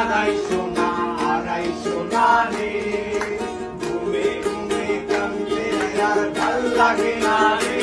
আড়াইশো না আড়াইশো না রে। ঘুমে ঘুমে কামলে আর লাগে না রে।